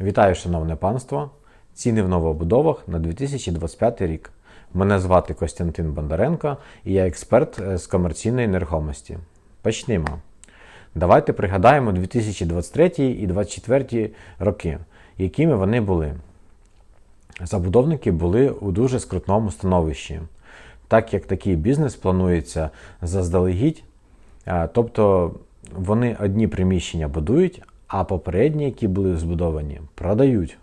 Вітаю, шановне панство! Ціни в новобудовах на 2025 рік. Мене звати Костянтин Бондаренко і я експерт е, з комерційної нерухомості. Почнемо. Давайте пригадаємо 2023 і 2024 роки, якими вони були. Забудовники були у дуже скрутному становищі, так як такий бізнес планується заздалегідь, тобто вони одні приміщення будують, а попередні, які були збудовані, продають.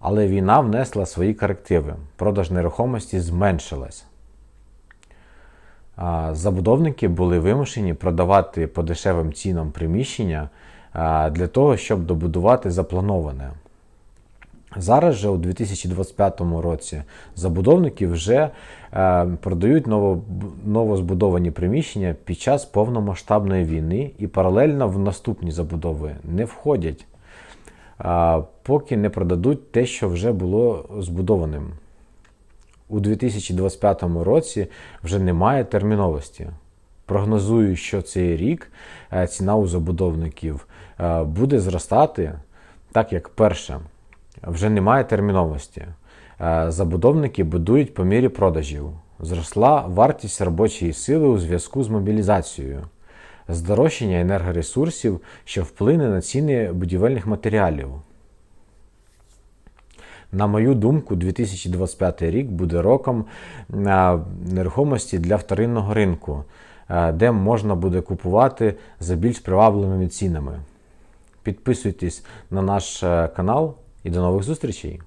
Але війна внесла свої корективи. Продаж нерухомості зменшилась. Забудовники були вимушені продавати по дешевим цінам приміщення для того, щоб добудувати заплановане. Зараз же у 2025 році забудовники вже продають ново, новозбудовані приміщення під час повномасштабної війни і паралельно в наступні забудови не входять, е, поки не продадуть те, що вже було збудованим. У 2025 році вже немає терміновості. Прогнозую, що цей рік е, ціна у забудовників е, буде зростати, так як перше вже немає терміновості. Е, Забудовники будують по мірі продажів. Зросла вартість робочої сили у зв'язку з мобілізацією, здорожчання енергоресурсів, що вплине на ціни будівельних матеріалів. На мою думку, 2025 рік буде роком е, нерухомості для вторинного ринку, е, де можна буде купувати за більш привабливими цінами. Підписуйтесь на наш канал і до нових зустрічей!